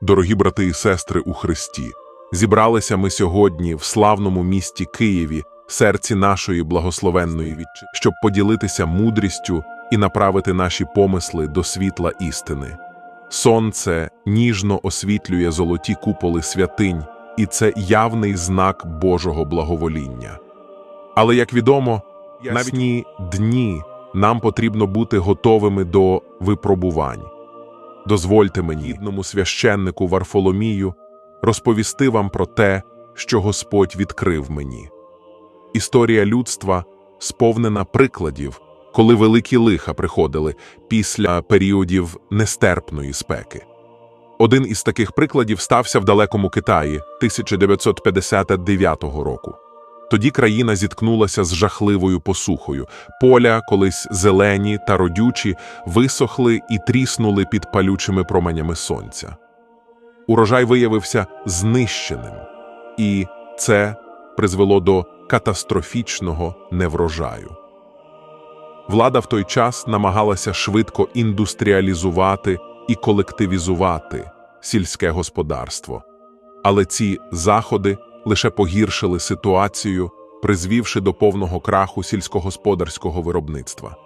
Дорогі брати і сестри у Христі, зібралися ми сьогодні в славному місті Києві, серці нашої благословенної вітчи, щоб поділитися мудрістю і направити наші помисли до світла істини. Сонце ніжно освітлює золоті куполи святинь, і це явний знак Божого благовоління. Але, як відомо, навіть дні нам потрібно бути готовими до випробувань. Дозвольте мені, гідному священнику Варфоломію, розповісти вам про те, що Господь відкрив мені. Історія людства сповнена прикладів, коли великі лиха приходили після періодів нестерпної спеки. Один із таких прикладів стався в далекому Китаї 1959 року. Тоді країна зіткнулася з жахливою посухою. Поля, колись зелені та родючі, висохли і тріснули під палючими променями сонця. Урожай виявився знищеним, і це призвело до катастрофічного неврожаю. Влада в той час намагалася швидко індустріалізувати і колективізувати сільське господарство. Але ці заходи лише погіршили ситуацію, призвівши до повного краху сільськогосподарського виробництва.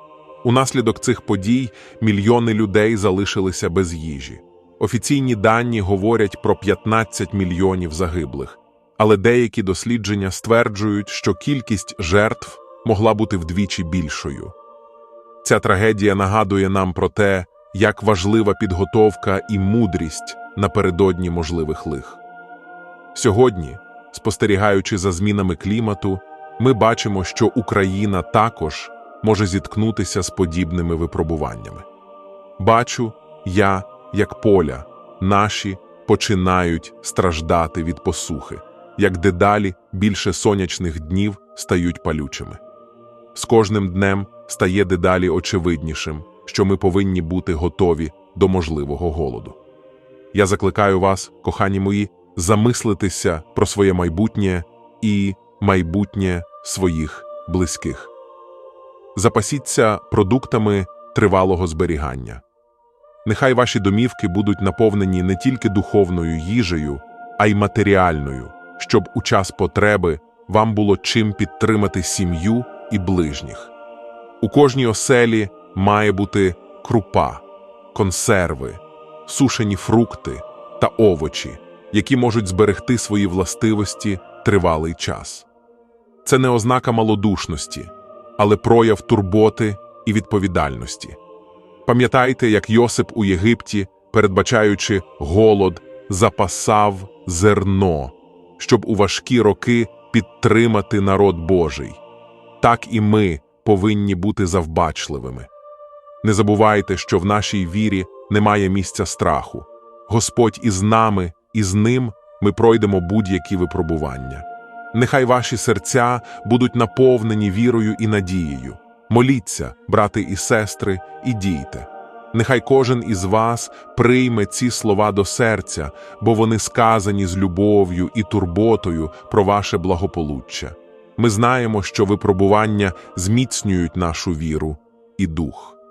Унаслідок цих подій мільйони людей залишилися без їжі. Офіційні дані говорять про 15 мільйонів загиблих, але деякі дослідження стверджують, що кількість жертв могла бути вдвічі більшою. Ця трагедія нагадує нам про те, як важлива підготовка і мудрість напередодні можливих лих. Сьогодні, спостерігаючи за змінами клімату, ми бачимо, що Україна також може зіткнутися з подібними випробуваннями. Бачу, я, як поля, наші починають страждати від посухи, як дедалі більше сонячних днів стають палючими. З кожним днем стає дедалі очевиднішим, що ми повинні бути готові до можливого голоду. Я закликаю вас, кохані мої, замислитися про своє майбутнє і майбутнє своїх близьких. Запасіться продуктами тривалого зберігання. Нехай ваші домівки будуть наповнені не тільки духовною їжею, а й матеріальною, щоб у час потреби вам було чим підтримати сім'ю і ближніх. У кожній оселі має бути крупа, консерви, сушені фрукти та овочі, які можуть зберегти свої властивості тривалий час. Це не ознака малодушності, але прояв турботи і відповідальності. Пам'ятайте, як Йосип у Єгипті, передбачаючи голод, запасав зерно, щоб у важкі роки підтримати народ Божий. Так і ми повинні бути завбачливими. Не забувайте, що в нашій вірі немає місця страху. Господь із нами, і з ним ми пройдемо будь-які випробування. Нехай ваші серця будуть наповнені вірою і надією. Моліться, брати і сестри, і дійте. Нехай кожен із вас прийме ці слова до серця, бо вони сказані з любов'ю і турботою про ваше благополуччя. Ми знаємо, що випробування зміцнюють нашу віру і дух.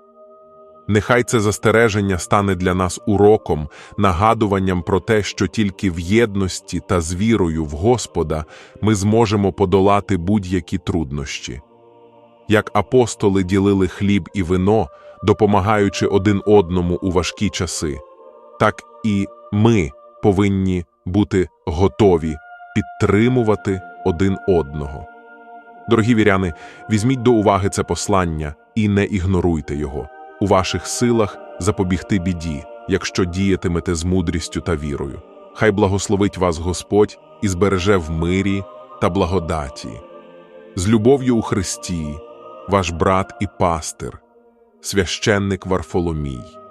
Нехай це застереження стане для нас уроком, нагадуванням про те, що тільки в єдності та з вірою в Господа ми зможемо подолати будь-які труднощі. Як апостоли ділили хліб і вино, допомагаючи один одному у важкі часи, так і ми повинні бути готові підтримувати один одного. Дорогі віряни, візьміть до уваги це послання і не ігноруйте його. У ваших силах запобігти біді, якщо діятимете з мудрістю та вірою. Хай благословить вас Господь і збереже в мирі та благодаті. З любов'ю у Христі, ваш брат і пастир, священник Варфоломій.